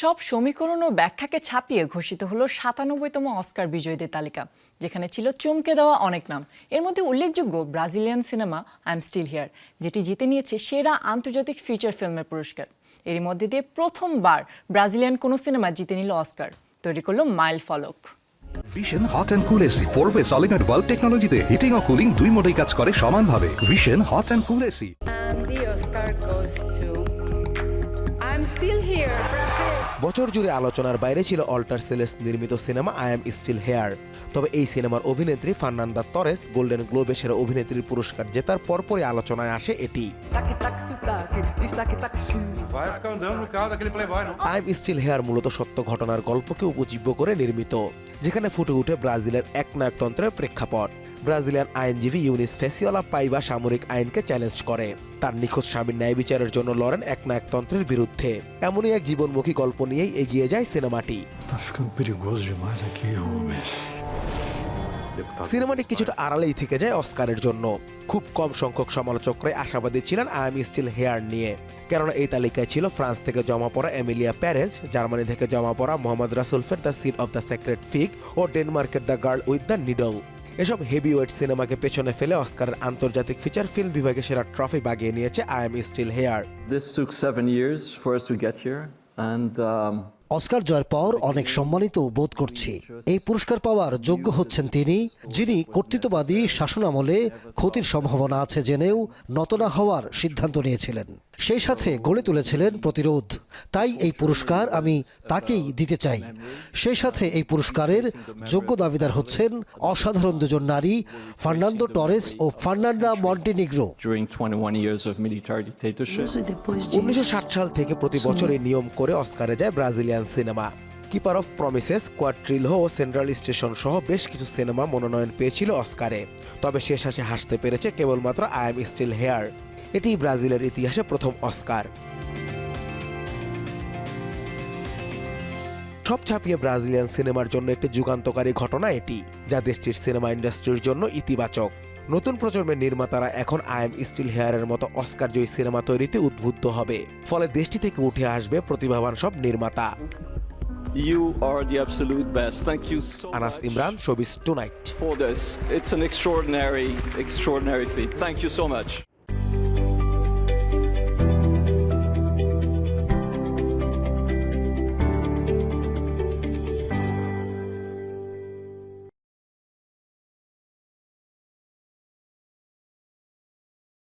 সব সমীকরণ ও ব্যাখ্যাকে ছাপিয়ে ঘোষিত হলো সাতানব্বইতম অস্কার বিজয়ীদের তালিকা যেখানে ছিল চমকে দেওয়া অনেক নাম। এর মধ্যে উল্লেখযোগ্য Brazilian cinema I am still here যেটি জিতে নিয়েছে সেরা আন্তর্জাতিক ফিচার ফিল্মের পুরস্কার। এরই মধ্যে দিয়ে প্রথমবার ব্রাজিলিয়ান কোনো সিনেমা জিতে নিল অস্কার। তৈরি করল মাইল ফলক। Vision hot and cool AC four way solid valve টেকনোলজিতে হিটিং ও কুলিং দুই মোডেই কাজ করে সমানভাবে। Vision hot and cool AC And the Oscar goes to বছর জুড়ে আলোচনার বাইরে ছিল অল্টার সেলেস নির্মিত cinema I am still here তবে এই সিনেমার অভিনেত্রী ফার্নান্দা তরেস গোল্ডেন গ্লোবে সেরা অভিনেত্রীর পুরস্কার জেতার পরপরই আলোচনায় আসে এটি? আই এম স্টিল হেয়ার মূলত সত্য ঘটনার গল্পকে উপজীব্য করে নির্মিত, যেখানে ফুটে উঠে ব্রাজিলের একনায়কতন্ত্রের প্রেক্ষাপট ব্রাজিলিয়ান আইনজীবী ইউনিস ফেসিওলা পাইবা সামরিক আইনকে চ্যালেঞ্জ করে। তার নিখোঁজ স্বামীর ন্যায় বিচারের জন্য লড়েন একনায়কতন্ত্রের বিরুদ্ধে। এমনই এক জীবনমুখী গল্প নিয়েই এগিয়ে যায় সিনেমাটি. সিনেমাটি কিছুটা আড়ালেই থেকে যায় অস্কারের জন্য। খুব কম সংখ্যক সমালোচকরাই আশাবাদী ছিলেন আই এম স্টিল হেয়ার নিয়ে। কেননা এই তালিকায় ছিল ফ্রান্স থেকে জমা পড়া এমিলিয়া প্যারেস জার্মানি থেকে জমা পড়া Mohammad রাসুলফের the seed of the sacred fig ও ডেনমার্কের the girl with the needle. এসব হেভিওয়েট সিনেমাকে পেছনে ফেলে অস্কারের আন্তর্জাতিক ফিচার ফিল্ম বিভাগে সেরা ট্রফি বাগিয়ে নিয়েছে I am still here This took seven years for us to get here, um, Oscar জয়ের পর অনেক সম্মানিত বোধ করছি। এই পুরস্কার পাওয়ার যোগ্য হচ্ছেন তিনি যিনি কর্তৃত্ববাদী শাসনামলে ক্ষতির সম্ভাবনা আছে জেনেও নত না হওয়ার সিদ্ধান্ত নিয়েছিলেন। সেই সাথে গড়ে তুলেছিলেন প্রতিরোধ। তাই এই পুরস্কার আমি তাকেই দিতে চাই। সেই সাথে এই পুরস্কারের যোগ্য দাবিদার হচ্ছেন অসাধারণ দুজন নারী Fernando Torres O Fernanda Montenegro. During 21 years of military dictatorship. উনিশশো সাল থেকে প্রতি বছর এই নিয়ম করে অস্কারে যায় Brazilian cinema keeper of promises Quatrilho O central station সহ বেশ কিছু সিনেমা মনোনয়ন পেয়েছিল অস্কারে তবে শেষ হাসে হাসতে পেরেছে কেবলমাত্র আই এম স্টিল হেয়ার এটি ব্রাজিলের ইতিহাসে প্রথম অস্কার সব ছাপিয়ে ব্রাজিলিয়ান সিনেমার জন্য একটি যুগান্তকারী ঘটনা এটি, যা দেশটির সিনেমা ইন্ডাস্ট্রির জন্য ইতিবাচক। নতুন প্রজন্মের নির্মাতারা এখন আই এম স্টিল হেয়ারের মতো অস্কার জয়ী সিনেমা তৈরিতে উদ্বুদ্ধ হবে ফলে দেশটি থেকে উঠে আসবে প্রতিভাবান সব নির্মাতা You are the absolute best. Thank you so Anas much Imran, Showbiz Tonight. for this. It's an extraordinary, extraordinary feat. Thank you so much.